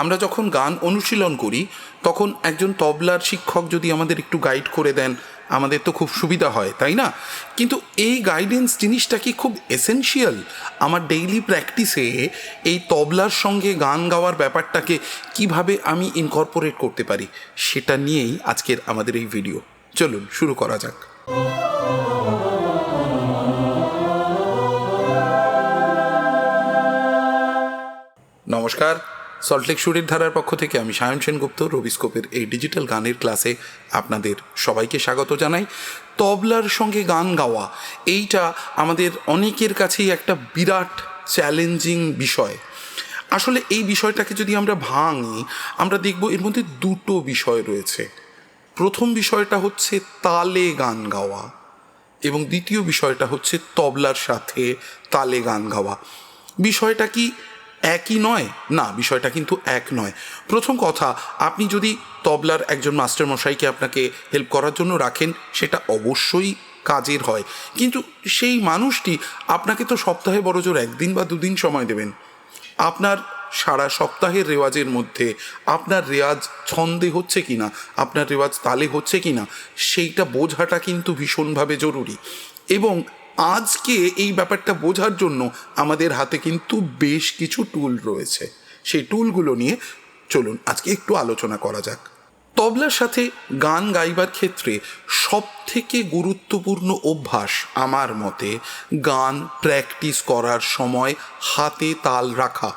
আমরা যখন গান অনুশীলন করি, তখন একজন তবলার শিক্ষক যদি আমাদের একটু গাইড করে দেন, আমাদের তো খুব সুবিধা হয়, তাই না? কিন্তু এই গাইডেন্স জিনিসটা কি খুব এসেনশিয়াল আমার ডেইলি প্র্যাকটিসে এই তবলার সঙ্গে গান গাওয়ার ব্যাপারটাকে কীভাবে আমি ইনকর্পোরেট করতে পারি, সেটা নিয়েই আজকের আমাদের এই ভিডিও চলুন, শুরু করা যাক। নমস্কার। সল্টলেক সুরের ধারার পক্ষ থেকে আমি সায়ন সেনগুপ্ত, রবিস্কোপের এই ডিজিটাল গানের ক্লাসে আপনাদের সবাইকে স্বাগত জানাই। তবলার সঙ্গে গান গাওয়া, এইটা আমাদের অনেকের কাছেই একটা বিরাট চ্যালেঞ্জিং বিষয়। আসলে এই বিষয়টাকে যদি আমরা ভাঙি, আমরা দেখব এর মধ্যে দুটো বিষয় রয়েছে। প্রথম বিষয়টা হচ্ছে তালে গান গাওয়া এবং দ্বিতীয় বিষয়টা হচ্ছে তবলার সাথে তালে গান গাওয়া। বিষয়টা কি? একই নয়? না, বিষয়টা কিন্তু এক নয়। প্রথম কথা, আপনি যদি তবলার একজন মাস্টার মশাইকে আপনাকে হেল্প করার জন্য রাখেন, সেটা অবশ্যই কাজের হয়। কিন্তু সেই মানুষটি আপনাকে তো সপ্তাহে বড়জোর একদিন বা দুদিন সময় দেবেন। আপনার সারা সপ্তাহের রেওয়াজের মধ্যে আপনার রেওয়াজ ছন্দে হচ্ছে কি না আপনার রেওয়াজ তালে হচ্ছে কি না সেইটা বোঝাটা কিন্তু ভীষণভাবে জরুরি। এবং আজকে এই ব্যাপারটা বোঝার জন্য আমাদের হাতে কিন্তু বেশ কিছু টুল রয়েছে। সেই টুলগুলো নিয়ে চলুন আজকে একটু আলোচনা করা যাক। তবলার সাথে গান গাইবার ক্ষেত্রে সব থেকে গুরুত্বপূর্ণ অভ্যাস আমার মতে গান প্র্যাকটিস করার সময় হাতে তাল রাখা।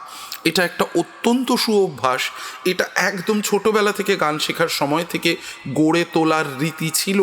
এটা একটা অত্যন্ত সুঅভ্যাস। এটা একদম ছোটবেলা থেকে গান শেখার সময় থেকে গড়ে তোলার রীতি ছিল।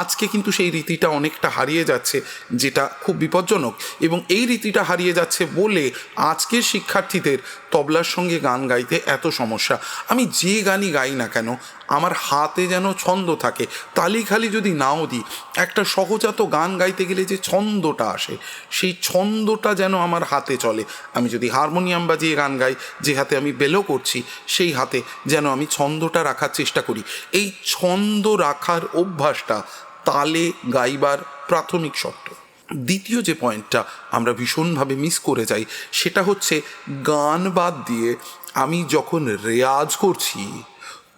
আজকে কিন্তু সেই রীতিটা অনেকটা হারিয়ে যাচ্ছে, যেটা খুব বিপজ্জনক। এবং এই রীতিটা হারিয়ে যাচ্ছে বলে আজকের শিক্ষার্থীদের তবলার সঙ্গে গান গাইতে এত সমস্যা। আমি যে গানই গাই না কেন আমার হাতে যেন ছন্দ থাকে। তালি খালি যদি নাও দিই, একটা সহজাত গান গাইতে গেলে যে ছন্দটা আসে, সেই ছন্দটা যেন আমার হাতে চলে। আমি যদি হারমোনিয়াম বাজিয়ে গান গাই, যে হাতে আমি বেলো করছি, সেই হাতে যেন আমি ছন্দটা রাখার চেষ্টা করি। এই ছন্দ রাখার অভ্যাসটা তালে গাইবার প্রাথমিক শর্ত। দ্বিতীয় যে পয়েন্টটা আমরা ভীষণভাবে মিস করে যাই, সেটা হচ্ছে গান বাদ দিয়ে আমি যখন রেয়াজ করছি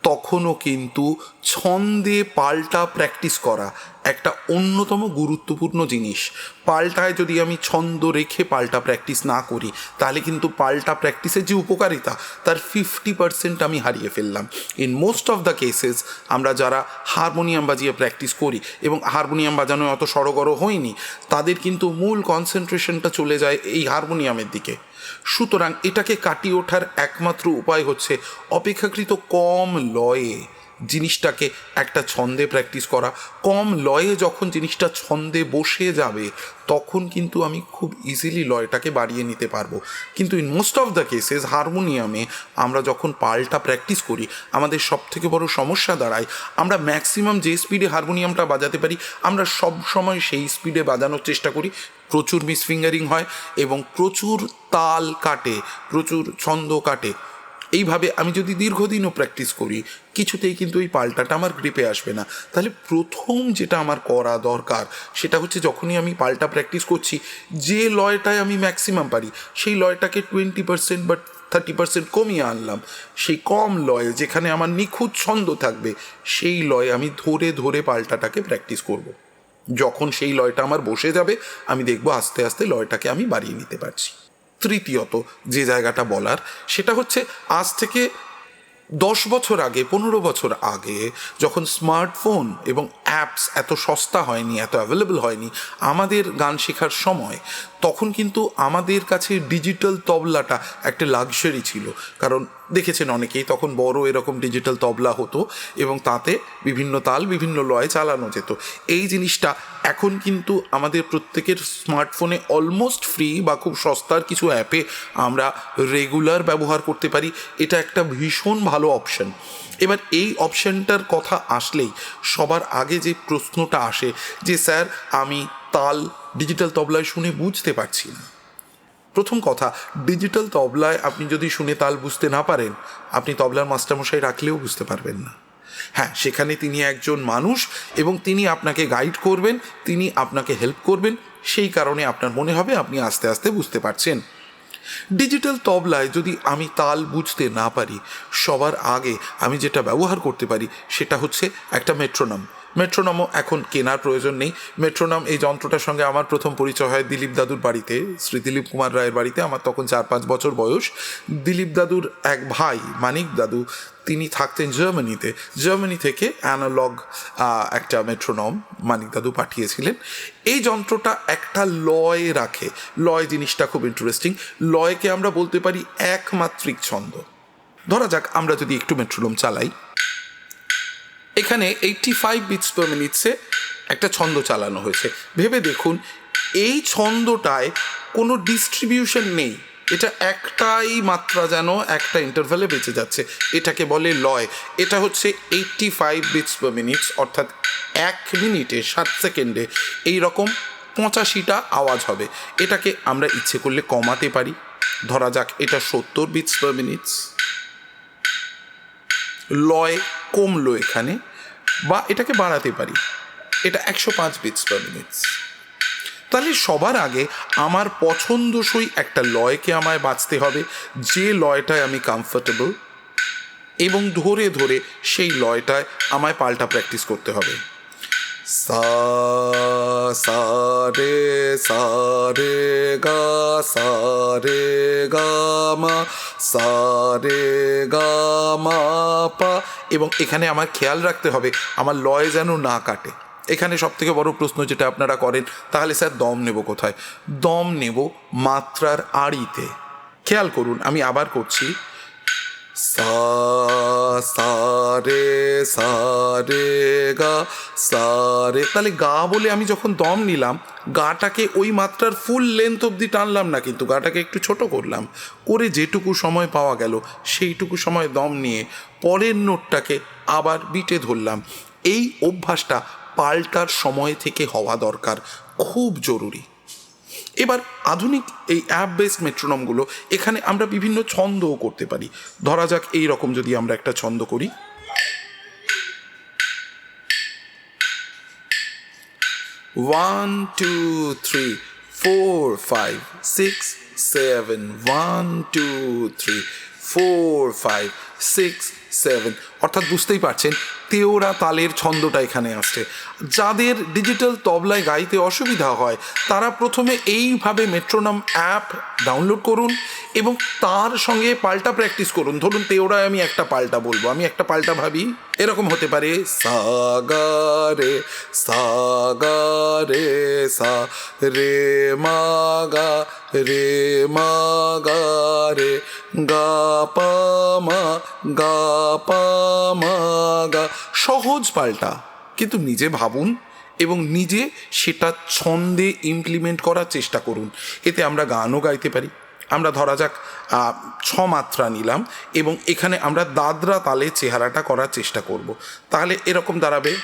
তখনও কিন্তু ছন্দে পাল্টা প্র্যাকটিস করা একটা অন্যতম গুরুত্বপূর্ণ জিনিস। পাল্টায় যদি আমি ছন্দ রেখে পাল্টা প্র্যাকটিস না করি, তাহলে কিন্তু পাল্টা প্র্যাকটিসের যে উপকারিতা, তার ফিফটি পার্সেন্ট আমি হারিয়ে ফেললাম। In most of the cases আমরা যারা হারমোনিয়াম বাজিয়ে প্র্যাকটিস করি এবং হারমোনিয়াম বাজানো অত সড়গড় হয়নি, তাদের কিন্তু মূল কনসেন্ট্রেশনটা চলে যায় এই হারমোনিয়ামের দিকে। সুতরাং এটাকে কাটিয়ে ওঠার একমাত্র উপায় হচ্ছে অপেক্ষাকৃত কম লয়ে। জিনিসটাকে একটা ছন্দে প্র্যাকটিস করা। কম লয়ে যখন জিনিসটা ছন্দে বসে যাবে, তখন কিন্তু আমি খুব ইজিলি লয়টাকে বাড়িয়ে নিতে পারব। কিন্তু in most of the cases হারমোনিয়ামে আমরা যখন পাল্টা প্র্যাকটিস করি, আমাদের সব থেকে বড় সমস্যা দাঁড়ায়, আমরা ম্যাক্সিমাম যে স্পিডে হারমোনিয়ামটা বাজাতে পারি, আমরা সব সময় সেই স্পিডে বাজানোর চেষ্টা করি। প্রচুর মিসফিঙ্গারিং হয় এবং প্রচুর তাল কাটে, প্রচুর ছন্দ কাটে। এইভাবে আমি যদি দীর্ঘদিনও প্র্যাকটিস করি, কিছুতেই কিন্তু এই পাল্টাটা আমার গ্রিপে আসবে না। তাহলে প্রথম যেটা আমার করা দরকার, সেটা হচ্ছে যখনই আমি পাল্টা প্র্যাকটিস করছি, যে লয়টায় আমি ম্যাক্সিমাম পারি, সেই লয়টাকে টোয়েন্টি পার্সেন্ট বা থার্টি পার্সেন্ট কমিয়ে আনলাম। সেই কম লয়ে যেখানে আমার নিখুঁত ছন্দ থাকবে, সেই লয়ে আমি ধরে ধরে পাল্টাটাকে প্র্যাকটিস করব। যখন সেই লয়টা আমার বসে যাবে, আমি দেখব আস্তে আস্তে লয়টাকে আমি বাড়িয়ে নিতে পারছি। তৃতীয়ত যে জায়গাটা বলার, সেটা হচ্ছে আজ থেকে দশ বছর আগে, পনেরো বছর আগে যখন স্মার্টফোন এবং অ্যাপস এত সস্তা হয়নি, এত অ্যাভেলেবল হয়নি, আমাদের গান শেখার সময় তখন কিন্তু আমাদের কাছে ডিজিটাল তবলাটা একটা লাক্সারি ছিল। কারণ দেখেছেন অনেকেই তখন বড় এরকম ডিজিটাল তবলা হতো এবং তাতে বিভিন্ন তাল, বিভিন্ন লয় চালানো যেত। এই জিনিসটা এখন কিন্তু আমাদের প্রত্যেকের স্মার্টফোনে অলমোস্ট ফ্রি বা খুব সস্তার কিছু অ্যাপে আমরা রেগুলার ব্যবহার করতে পারি। এটা একটা ভীষণ ভালো অপশন এবার এই অপশনটার কথা আসলেই সবার আগে যে প্রশ্নটা আসে যে, স্যার, আমি তাল ডিজিটাল তবলায় শুনে বুঝতে পারছি না। প্রথম কথা ডিজিটাল তবলায় আপনি যদি শুনে তাল বুঝতে না পারেন, আপনি তবলার মাস্টারমশাই রাখলেও বুঝতে পারবেন না। হ্যাঁ সেখানে তিনি একজন মানুষ এবং তিনি আপনাকে গাইড করবেন, তিনি আপনাকে হেল্প করবেন, সেই কারণে আপনার মনে হবে আপনি আস্তে আস্তে বুঝতে পারছেন। ডিজিটাল তবলায় যদি আমি তাল বুঝতে না পারি, সবার আগে আমি যেটা ব্যবহার করতে পারি, সেটা হচ্ছে একটা মেট্রোনম মেট্রোনমও এখন কেনার প্রয়োজন নেই। মেট্রোনম এই যন্ত্রটার সঙ্গে আমার প্রথম পরিচয় হয় দিলীপ দাদুর বাড়িতে। শ্রী দিলীপ কুমার রায়ের বাড়িতে। আমার তখন চার পাঁচ বছর বয়স। দিলীপ দাদুর এক ভাই, মানিক দাদু, তিনি থাকতেন জার্মানিতে। জার্মানি থেকে অ্যানালগ একটা মেট্রোনম মানিক দাদু পাঠিয়েছিলেন। এই যন্ত্রটা একটা লয় রাখে। লয় জিনিসটা খুব ইন্টারেস্টিং লয়কে আমরা বলতে পারি একমাত্রিক ছন্দ। ধরা যাক আমরা যদি একটু মেট্রোনম চালাই। এখানে এইটটি ফাইভ বিটস পার মিনিটসে একটা ছন্দ চালানো হয়েছে। ভেবে দেখুন, এই ছন্দটায় কোনো ডিস্ট্রিবিউশন নেই। এটা একটাই মাত্রা যেন একটা ইন্টারভ্যালে বেঁচে যাচ্ছে। এটাকে বলে লয়। এটা হচ্ছে eighty five beats per minutes অর্থাৎ এক মিনিটে ষাট সেকেন্ডে এই রকম পঁচাশিটা আওয়াজ হবে। এটাকে আমরা ইচ্ছে করলে কমাতে পারি। ধরা যাক, এটা সত্তর বিটস পার মিনিটস লয় কমলো এখানে বা এটাকে বাড়াতে পারি। এটা একশো পাঁচ বিটস পার মিনিটস তাহলে সবার আগে আমার পছন্দসই একটা লয়কে আমায় বাঁচতে হবে, যে লয়টায় আমি কমফর্টেবল এবং ধরে ধরে সেই লয়টায় আমায় পাল্টা প্র্যাকটিস করতে হবে। সা সা, রে সা, রে, গা, সা, রে, গা, মা সা রে গা এবং এখানে আমার খেয়াল রাখতে হবে, আমার লয় যেন না কাটে। এখানে সব থেকে বড় প্রশ্ন যেটা আপনারা করেন, তাহলে স্যার দম নেব কোথায়? দম নেব মাত্রার আড়িতে। খেয়াল করুন, আমি আবার করছি। সা সা রে সা রে গা সা রে তাহলে গা বলে আমি যখন দম নিলাম, গাটাকে ওই মাত্রার ফুল লেন্থ অবধি টানলাম না কিন্তু, গাটাকে একটু ছোট করলাম, করে যেটুকু সময় পাওয়া গেল, সেইটুকু সময় দম নিয়ে পরের নোটটাকে আবার বিটে ধরলাম। এই অভ্যাসটা পাল্টার সময় থেকে হওয়া দরকার, খুব জরুরি। এবার আধুনিক এই অ্যাপ বেসড মেট্রোনমগুলো এখানে আমরা বিভিন্ন ছন্দও করতে পারি। ধরা যাক এই রকম যদি আমরা একটা ছন্দ করি। One two three four five six seven one two three four five six seven অর্থাৎ বুঝতেই পারছেন তেওরা তালের ছন্দটা এখানে আসছে। যাদের ডিজিটাল তবলায় গাইতে অসুবিধা হয়, তারা প্রথমে এইভাবে মেট্রোনাম অ্যাপ ডাউনলোড করুন এবং তার সঙ্গে পাল্টা প্র্যাকটিস করুন। ধরুন তেওরায় আমি একটা পাল্টা বলব। আমি একটা পাল্টা ভাবি, এরকম হতে পারে সা গা রে সা রে সা রে, মা, গা, রে গা মা গা। মা গা সহজ পাল্টা। কিন্তু নিজে ভাবুন এবং নিজে সেটা ছন্দে ইমপ্লিমেন্ট করার চেষ্টা করুন। এতে আমরা গানও গাইতে পারি। আমরা ধরা যাক ছ মাত্রা নিলাম এবং এখানে আমরা দাদরা তালে চেহারাটা করার চেষ্টা করব। তাহলে এরকম দাঁড়াবে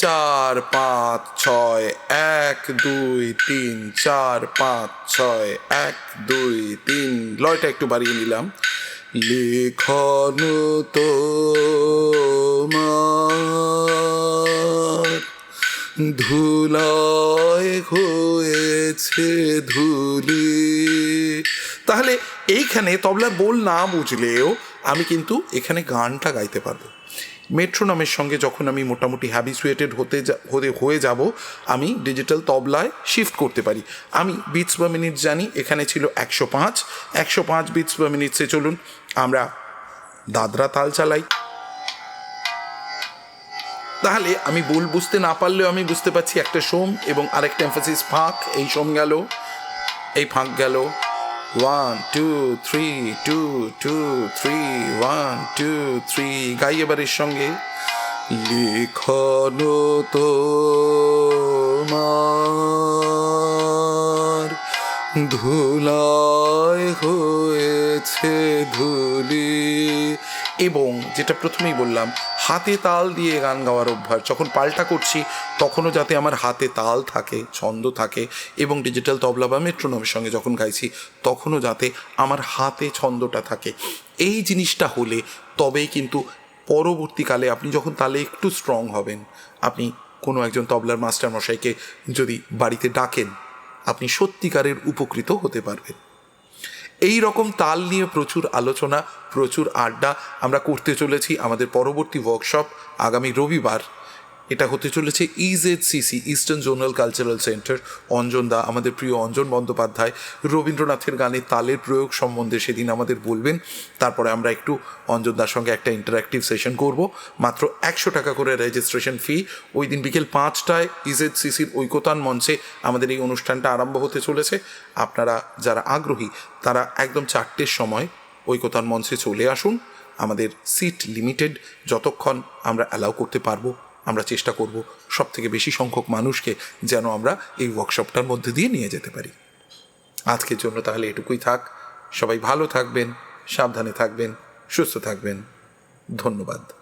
চার, পাঁচ, ছয়, এক, দুই, তিন, চার, পাঁচ, ছয়, এক, দুই, তিন। লয়টা একটু বাড়িয়ে নিলাম। লেখন তো ধুলায় হয়েছে ধুলি। তাহলে এইখানে তবলার বোল না বুঝলেও আমি কিন্তু এখানে গানটা গাইতে পারব। মেট্রোনমের সঙ্গে যখন আমি মোটামুটি হ্যাবিসুয়েটেড হতে হতে হয়ে যাব, আমি ডিজিটাল তবলায় শিফট করতে পারি। আমি বিটস পার মিনিট জানি, এখানে ছিল একশো পাঁচ। একশো পাঁচ বিটস পার মিনিটসে চলুন, আমরা দাদরা তাল চালাই। তাহলে আমি ভুল বুঝতে না পারলেও আমি বুঝতে পারছি একটা সোম এবং আরেকটা এমফাসিস ফাঁক, এই সোম গেল, এই ফাঁক গেল। One two three two two three one two three গাই এবার এর সঙ্গে লিখন তো ধুলায় হয়েছে ধুলি। এবং যেটা প্রথমেই বললাম হাতে তাল দিয়ে গান গাওয়ার অভ্যাস। যখন পাল্টা করছি, তখনও যাতে আমার হাতে তাল থাকে, ছন্দ থাকে এবং ডিজিটাল তবলা বা মেট্রোনমের সঙ্গে যখন গাইছি, তখনও যাতে আমার হাতে ছন্দটা থাকে। এই জিনিসটা হলে তবেই কিন্তু পরবর্তীকালে আপনি যখন তালে একটু স্ট্রং হবেন, আপনি কোনো একজন তবলার মাস্টার মশাইকে যদি বাড়িতে ডাকেন, আপনি সত্যিকারের উপকৃত হতে পারবেন। এই রকম তাল নিয়ে প্রচুর আলোচনা, প্রচুর আড্ডা আমরা করতে চলেছি আমাদের পরবর্তী ওয়ার্কশপ আগামী রবিবার। এটা হতে চলেছে EZ CC eastern zonal cultural centre Anjan da, আমাদের প্রিয় অঞ্জন বন্দ্যোপাধ্যায়, রবীন্দ্রনাথের গানে তালের প্রয়োগ সম্বন্ধে সেদিন আমাদের বলবেন। তারপরে আমরা একটু অঞ্জন দার সঙ্গে একটা ইন্টারাক্টিভ সেশন করব। মাত্র একশো টাকা করে রেজিস্ট্রেশন ফি ওই দিন বিকেল পাঁচটায় ইজেড সিসির ঐকতান মঞ্চে আমাদের এই অনুষ্ঠানটা আরম্ভ হতে চলেছে। আপনারা যারা আগ্রহী, তারা একদম চারটের সময় ঐকতান মঞ্চে চলে আসুন। আমাদের সিট লিমিটেড যতক্ষণ আমরা অ্যালাউ করতে পারব। আমরা চেষ্টা করব সব থেকে বেশি সংখ্যক মানুষকে যেন আমরা এই ওয়ার্কশপটার মধ্যে দিয়ে নিয়ে যেতে পারি। আজকের জন্য তাহলে এটুকুই থাক। সবাই ভালো থাকবেন, সাবধানে থাকবেন, সুস্থ থাকবেন। ধন্যবাদ।